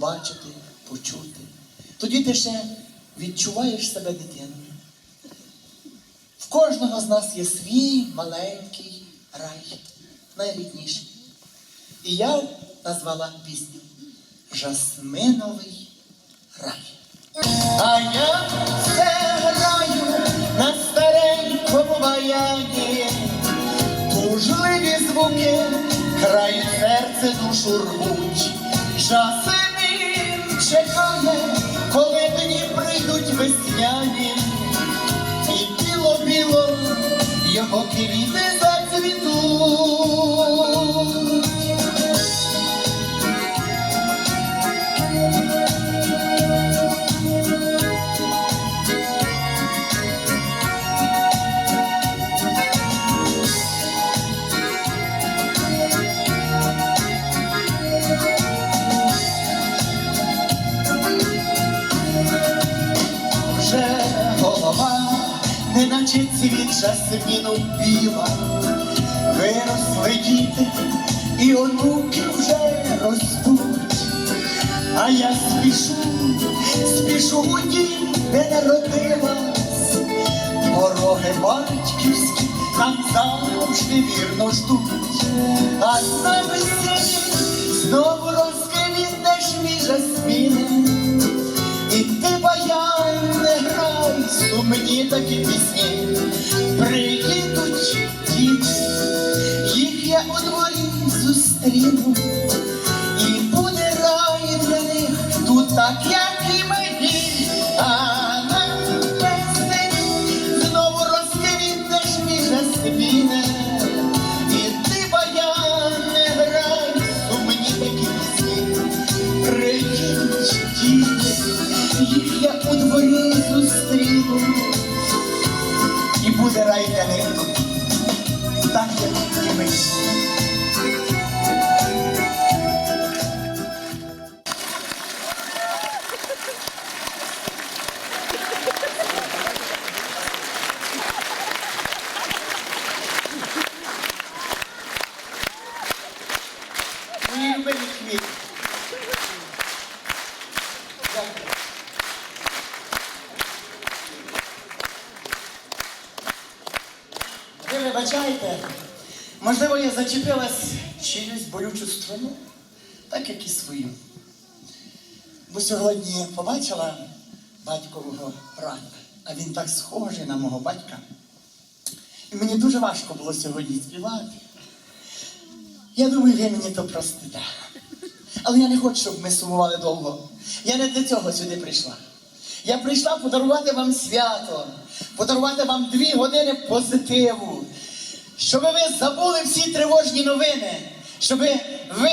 бачити, почути. Тоді ти ще відчуваєш себе дитиною. В кожного з нас є свій маленький рай, найрідніший. І я назвала пісню Жасминовий рай. А я все граю на старенькому баяні, тужливі звуки, край серце душу рвуть. Жасмин чекає, коли дні прийдуть весняні, і біло-біло його квіти цвіт жасміну біла, виросли діти, і онуки вже ростуть. А я спішу, спішу у дім, де народилась, пороги батьківські там завжди вірно ждуть, а на весні знову розквітнеш мій жасмін. І ти баян не грай, сумні такі пісні, дворі зустріну, вибачайте, можливо, я зачепилась чиюсь болючу струну, так як і свою. Бо сьогодні побачила батькового брата, а він так схожий на мого батька. І мені дуже важко було сьогодні співати. Я думаю, ви мені то простите. Але я не хочу, щоб ми сумували довго. Я не для цього сюди прийшла. Я прийшла подарувати вам свято, подарувати вам дві години позитиву, щоб ви забули всі тривожні новини, щоб ви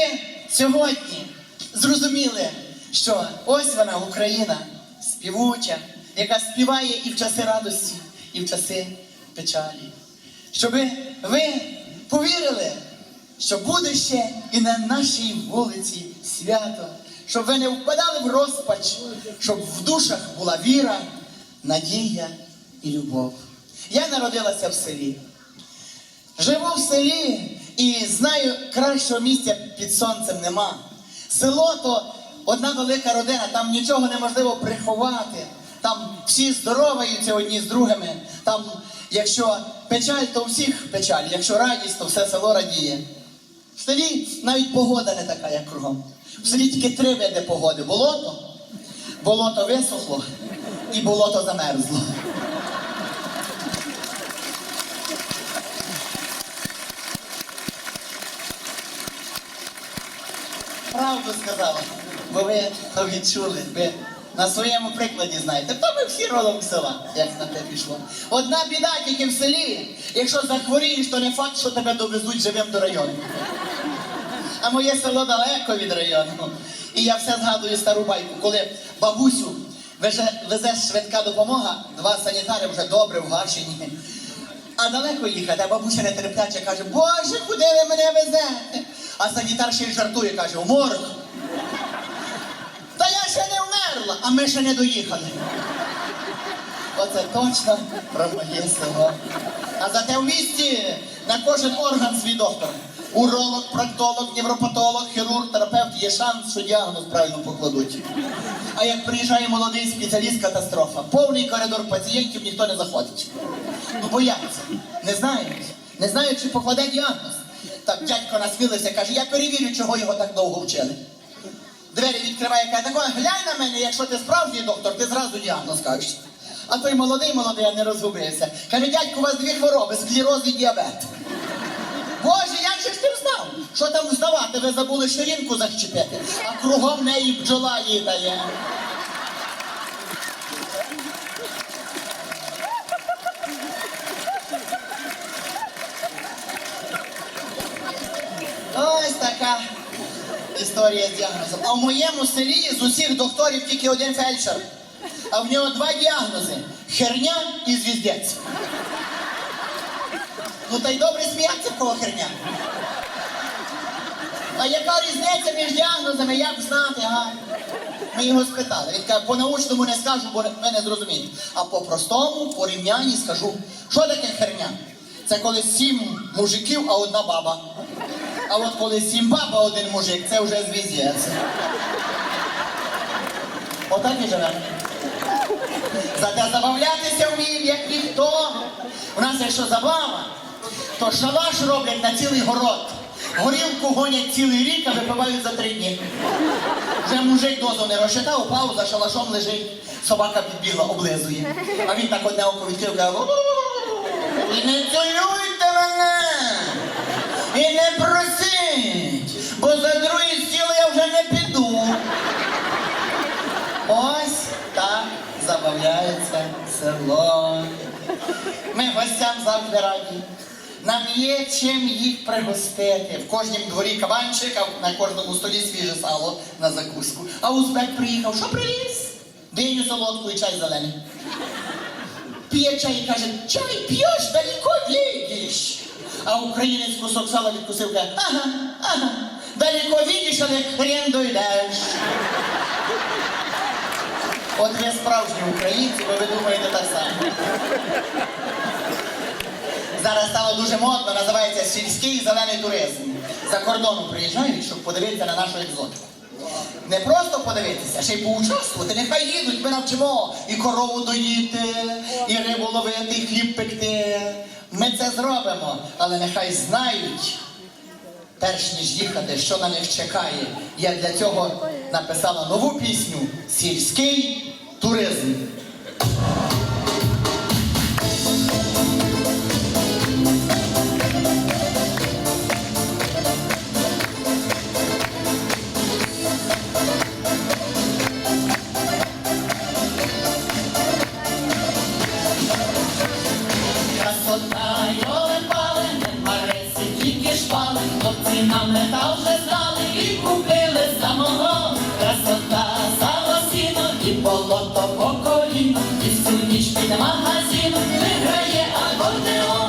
сьогодні зрозуміли, що ось вона Україна, співуча, яка співає і в часи радості, і в часи печалі. Щоб ви повірили, що буде ще і на нашій вулиці свято, щоб ви не впадали в розпач, щоб в душах була віра, надія і любов. Я народилася в селі. Живу в селі і знаю, кращого місця під сонцем нема. Село то одна велика родина, там нічого неможливо приховати. Там всі здороваються одні з другими. Там, якщо печаль, то всіх печаль, якщо радість, то все село радіє. В селі навіть погода не така, як кругом. В селі тільки три види погоди: болото, болото висохло і болото замерзло. Правду сказала, бо ви то відчули, ви на своєму прикладі знаєте. То ми всі родом села, як на те пішло. Одна біда тільки в селі. Якщо захворієш, то не факт, що тебе довезуть живим до району. А моє село далеко від району. І я все згадую стару байку, коли бабусю везе, швидка допомога, два санітари вже добре вгашені. А далеко їхати, а бабуся нетерпляче каже, Боже, куди ви мене везете? А санітар ще й жартує, каже, у морг. Та я ще не вмерла, а ми ще не доїхали. Оце точно про моє село. А зате в місті на кожен орган свій доктор. Уролог, проктолог, невропатолог, хірург, терапевт є шанс, що діагноз правильно покладуть. А як приїжджає молодий спеціаліст, катастрофа. Повний коридор пацієнтів ніхто не заходить. Ну бояться, не знають, не знають, чи покладе діагноз. Так дядько насмілився, каже, я перевірю, чого його так довго вчили. Двері відкриває, каже, так глянь на мене, якщо ти справжній доктор, ти зразу діагноз кажеш. А той молодий, молодий, а не розгубився. Каже, дядько, у вас дві хвороби, склероз і діабет. Боже, як же ж ти взнав? Що там взнавати? Ви забули ширинку защепити, а кругом неї бджола їдає. Ось така історія з діагнозом. А в моєму селі з усіх докторів тільки один фельдшер. А в нього два діагнози: херня і звіздець. Ну та й добре сміятися, в кого херня. А яка різниця між діагнозами, як знати, га? Ми його спитали. Він каже, по-научному не скажу, бо ви не зрозумієте. А по-простому, по рівнянні скажу, що таке херня? Це коли сім мужиків, а одна баба. А от коли сім баб, а один мужик, це вже звіздець. Отак і живемо. Зате забавлятися вміємо, як ніхто. У нас, якщо забава, то шалаш роблять на цілий город. Горілку гонять цілий рік, а випивають за три дні. Вже мужик дозу не розчитав, упав, за шалашом лежить. Собака підбігла, облизує. А він так одне око відкрив, каже, і не цілюйте мене! І не просіть, забавляється село. Ми гостям завжди раді. Нам є чим їх пригостити. В кожнім дворі кабанчик, а на кожному столі свіже сало на закуску. А узбек приїхав, що привіз? Диню солодку і чай зелений. П'є чай і каже, чай п'єш, далеко видиш. А українець кусок сала відкусив, каже, ага, ага, далеко видиш, але хрен дойдеш. От ви справжні українці, бо ви думаєте так само. Зараз стало дуже модно, називається сільський зелений туризм. За кордону приїжджають, щоб подивитися на нашу екзотику. Не просто подивитися, ще й поучаствувати. Нехай їдуть, ми навчимо і корову доїти, і рибу ловити, і хліб пекти. Ми це зробимо, але нехай знають, перш ніж їхати, що на них чекає. Я для цього написала нову пісню Сільський туризм. Метал вже знали і купили самого. Красота, сало сіно і болото по коліно, і всю ніч під магазин виграє акордеон.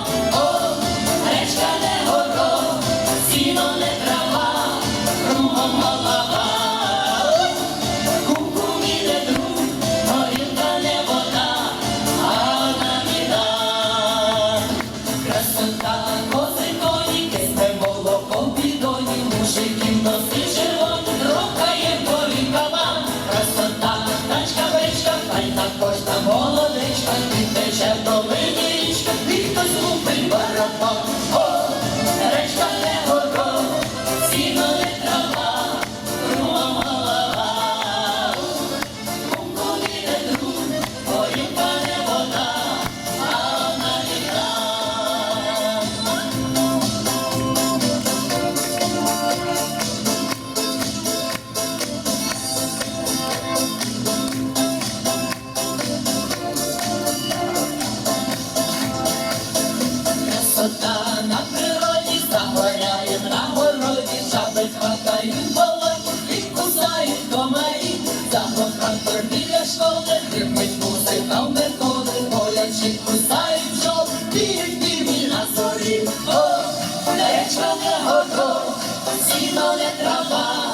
Jagdava.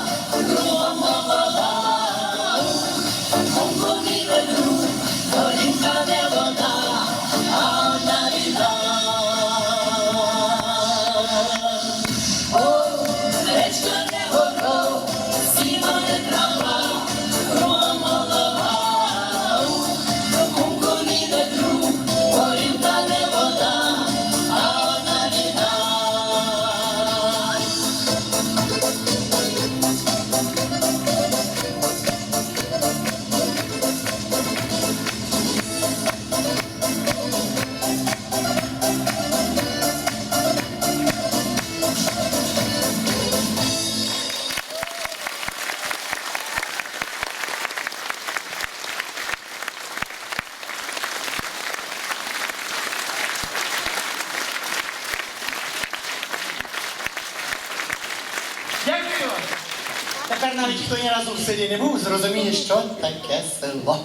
Що таке село.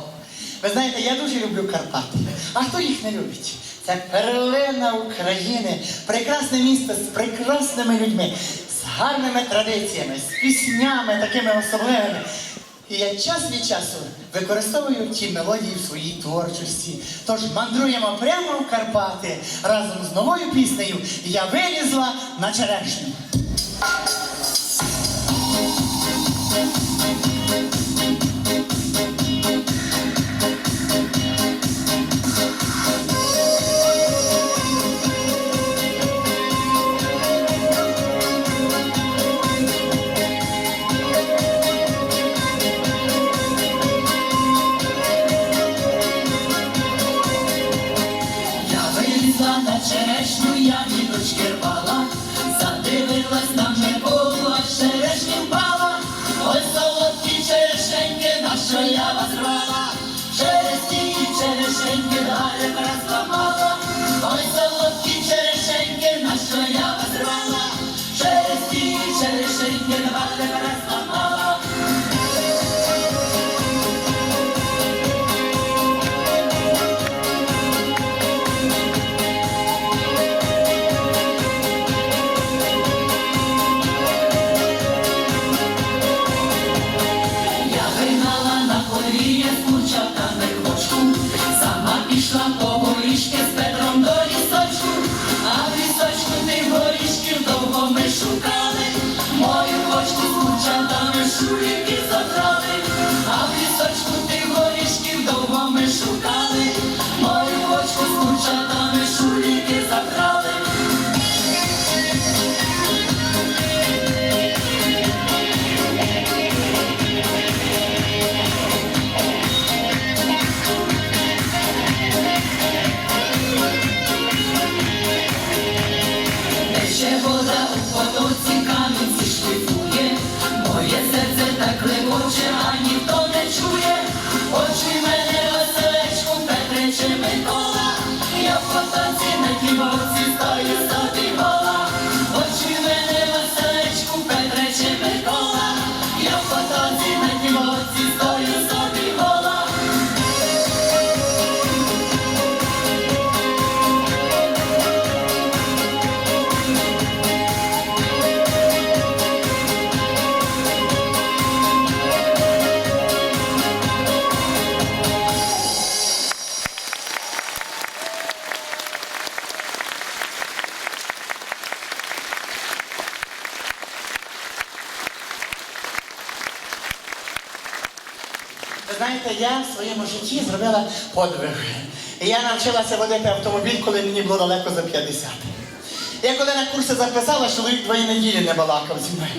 Ви знаєте, я дуже люблю Карпати. А хто їх не любить? Це перлина України, прекрасне місто з прекрасними людьми, з гарними традиціями, з піснями такими особливими. І я час від часу використовую ті мелодії в своїй творчості. Тож мандруємо прямо в Карпати разом з новою піснею Я вилізла на черешню. de corazón. Подвиг. І я навчилася водити автомобіль, коли мені було далеко за 50. Я коли на курси записала, чоловік двої неділі не балакав зі мною.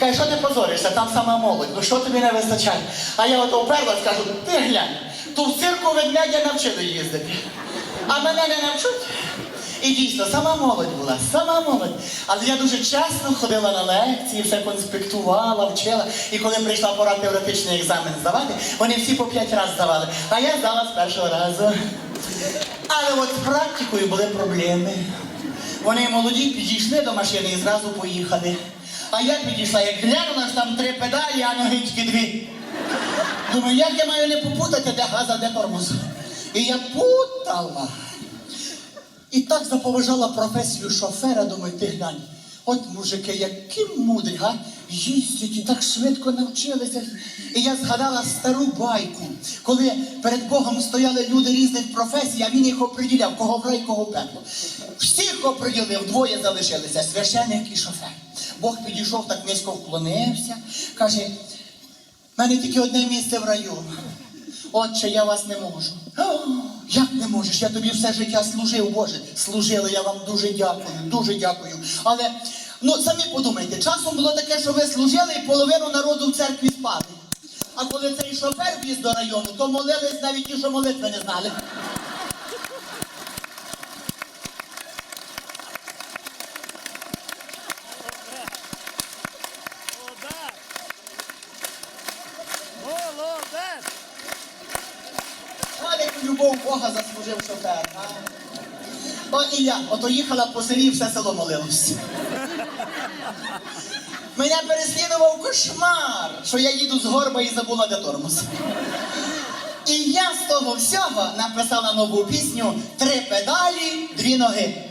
Каже, що ти позоришся, там сама молодь, ну що тобі не вистачає? А я ото вперлась, кажу, ти глянь, ту в цирку ведмедя навчили їздити. А мене не навчуть. І дійсно, сама молодь була, сама молодь. Але я дуже чесно ходила на лекції, все конспектувала, вчила. І коли прийшла пора теоретичний екзамен здавати, вони всі по п'ять разів здавали. А я здала з першого разу. Але от з практикою були проблеми. Вони молоді підійшли до машини і зразу поїхали. А я підійшла, як глянула ж там три педалі, а ноги дві. Думаю, як я маю не попутати, де газа, де тормоз. І я путала. І так заповажала професію шофера, думаю, ти глянь. От мужики, які мудрі, га? Їздять і так швидко навчилися. І я згадала стару байку, коли перед Богом стояли люди різних професій, а він їх оприділяв, кого в рай, кого в пекло. Всіх оприділив, двоє залишилися, священик і шофер. Бог підійшов так низько вклонився, каже, в мене тільки одне місце в раю. Отче, я вас не можу. Як не можеш? Я тобі все життя служив, Боже. Служили, я вам дуже дякую, дуже дякую. Але ну самі подумайте, часом було таке, що ви служили і половину народу в церкві спали. А коли цей шофер віз до району, то молились навіть ті, що молитви не знали. Молодець! А яку любов Бога заслужив шофер. А? О, і я, ото їхала по селі, все село молилось. Мене переслідував кошмар, що я їду з горба і забула де тормоз. І я з того всього написала нову пісню Три педалі, дві ноги.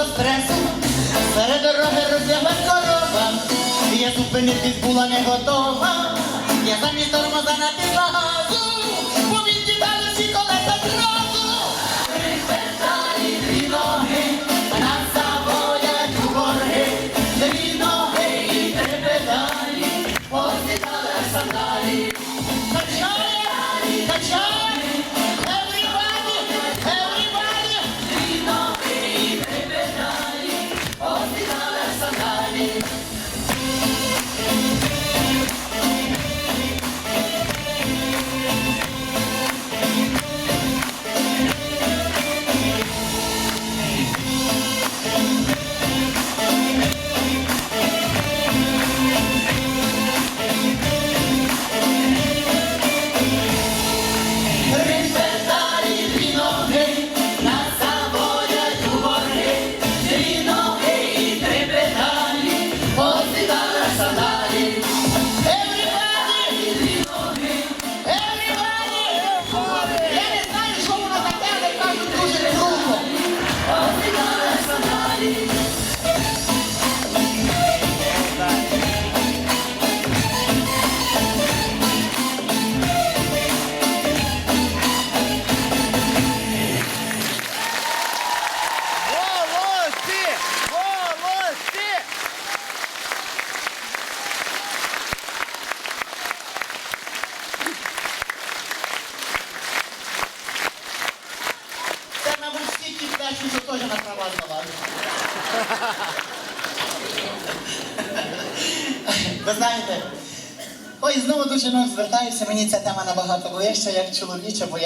До стресу, серед дороги розляглась корова, я зупинитись була не готова, я замість тормоза натисла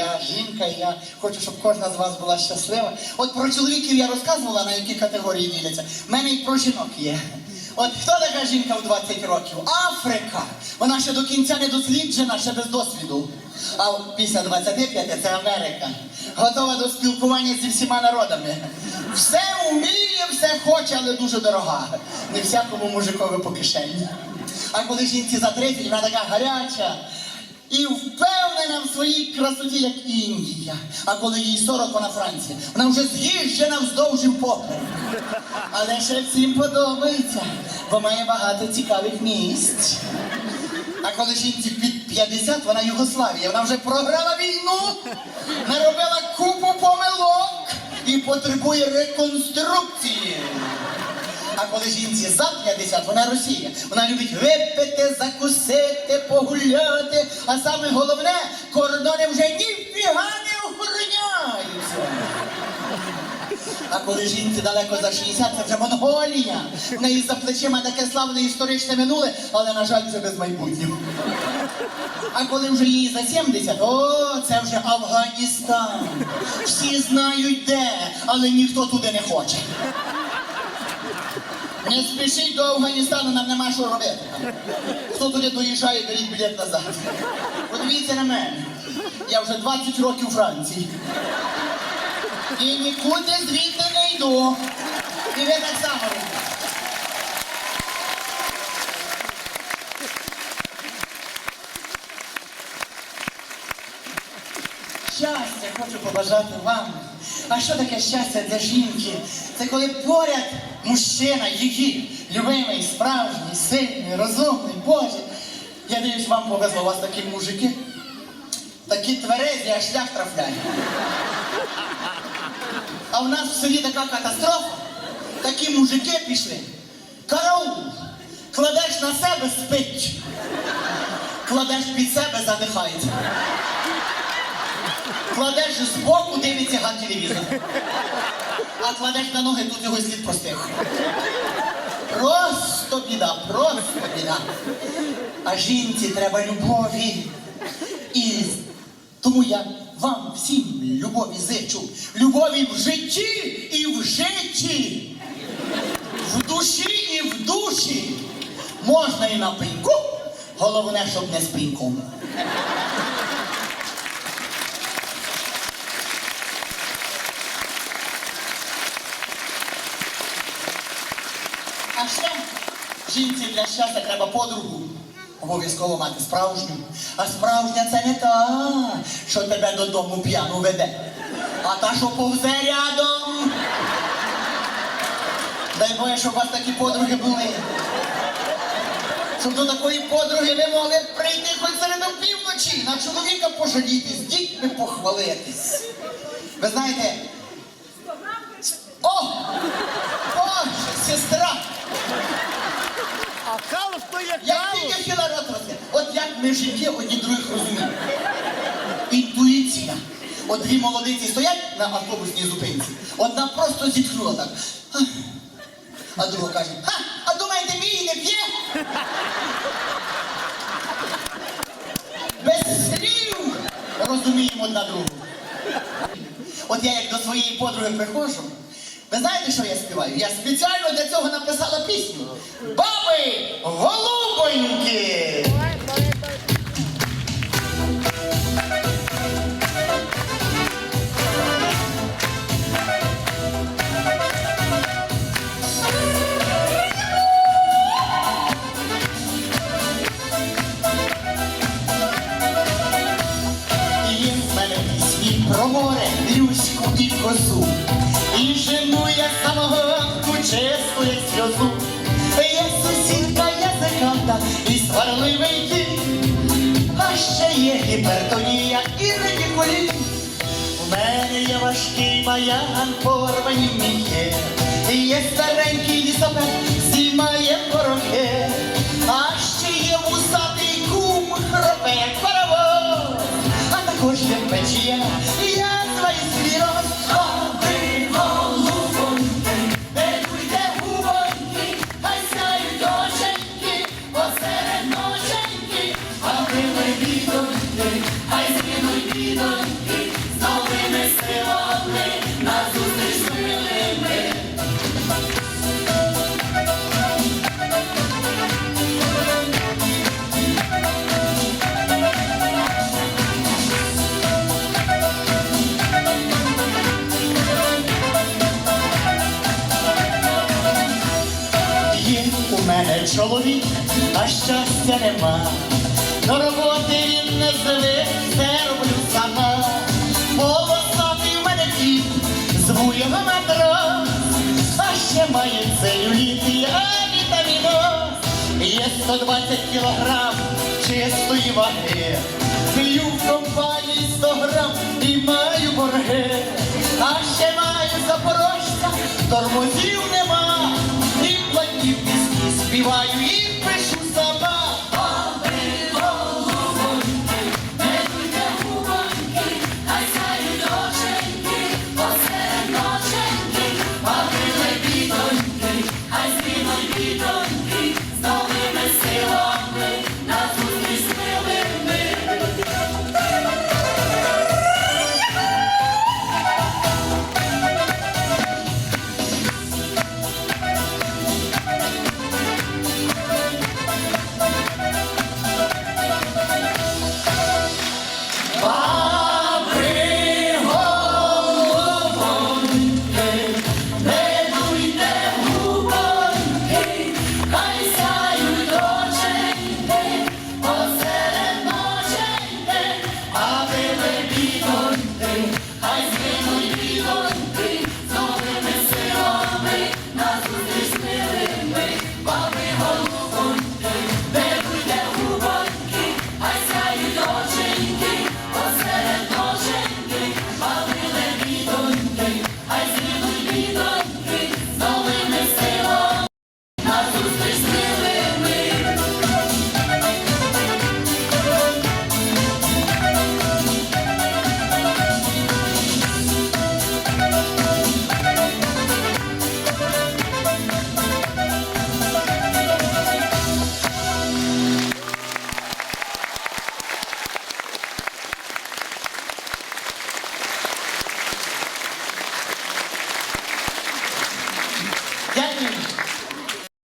я жінка, і я хочу, щоб кожна з вас була щаслива. От про чоловіків я розказувала, на які категорії діляться. В мене і про жінок є. От хто така жінка в 20 років? Африка! Вона ще до кінця не досліджена, ще без досвіду. А після 25 це Америка. Готова до спілкування зі всіма народами. Все вміє, все хоче, але дуже дорога. Не всякому мужикові по кишені. А коли жінці за 30, вона така гаряча і впевнена в своїй красоті, як Індія. А коли їй 40, вона Франція. Вона вже з'їжджена вздовж і впоперек. Але ще всім подобається, бо має багато цікавих місць. А коли жінці під 50, вона Югославія. Вона вже програла війну, наробила купу помилок і потребує реконструкції. А коли жінці за 50, вона Росія. Вона любить випити, закусити, погуляти. А саме головне, кордони вже ніфіга не охороняються. А коли жінці далеко за 60, це вже Монголія. В неї за плечима таке славне історичне минуле, але, на жаль, вже без майбутнього. А коли вже їй за 70, о, це вже Афганістан. Всі знають де, але ніхто туди не хоче. Не спішіть до Афганістану, нам нема що робити. Хто туди доїжджає, беріть білет назад. Подивіться на мене. Я вже 20 років у Франції. І нікуди звідти не йду. І ви так само. Щастя хочу побажати вам. А що таке щастя для жінки? Це коли поряд мужчина, її любимий, справжній, сильний, розумний, Боже. Я дивлюсь, вам повезло, у вас такі мужики. Такі тверезі, аж шлях трафляє. А в нас в селі така катастрофа. Такі мужики пішли. Караул! Кладеш на себе спить. Кладеш під себе задихається. Кладеш збоку, дивиться ган телевізор. А кладеш на ноги, тут його слід простих. Просто біда, просто біда. А жінці треба любові. І тому я вам всім любові зичу. Любові в житті і в житті. В душі і в душі. Можна і на пеньку, головне, щоб не з пеньком. А ще для щастя треба подругу. Обов'язково мати справжню. А справжня це не та, що тебе додому п'яну веде, а та, що повзе рядом. Дай Боже, щоб у вас такі подруги були. Щоб до такої подруги ви могли прийти хоч серед півночі, на чоловіка пожалітись, з дітьми похвалитись. Ви знаєте. О! Боже, сестра! А калуш то є Як калуш. тільки хіла рот росте. От як ми одні других розуміємо. Інтуїція. От дві молодиці стоять на автобусній зупинці. Одна просто зітхнула так. А друга каже, ха, а думаєте, мій не п'є? Без слів розуміємо одна другу. От я як до своєї подруги приходжу, ви знаєте, що я співаю? Я спеціально для цього написала пісню. Баби голубоньки! І козу. І жену я самогонку, чисту як сльозу. Є сусідка язиката і сварливий кінь. А ще є гіпертонія і радікуліт. У мене є важкий баян, порвані міхи. Є старенький лісопед, знімає порохи. А ще є вусатий кум, хропе як паровоз. А також є печія, нема. До роботи він не звик, все роблю сама. Полосатий в мене кіт, зву його матрос, а ще має целюліт і авітаміноз. Є 120 кілограм чистої ваги. П'ю в компанії 100 грам і маю борги. А ще маю запорожця, тормозів нема.